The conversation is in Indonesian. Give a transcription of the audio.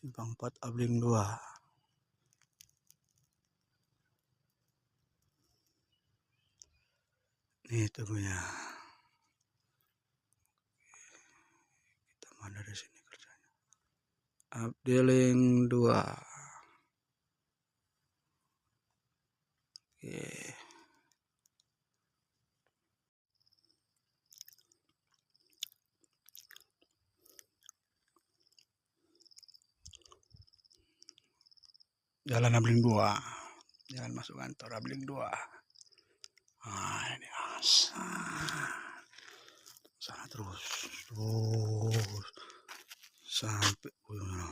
simpang 4 abling 2 nih tubuhnya kita mana dari sini kerjanya? Abdeling 2 jalan abling 2 jalan masuk kantor abling 2 nah ini asa sana terus terus. Sampai oh,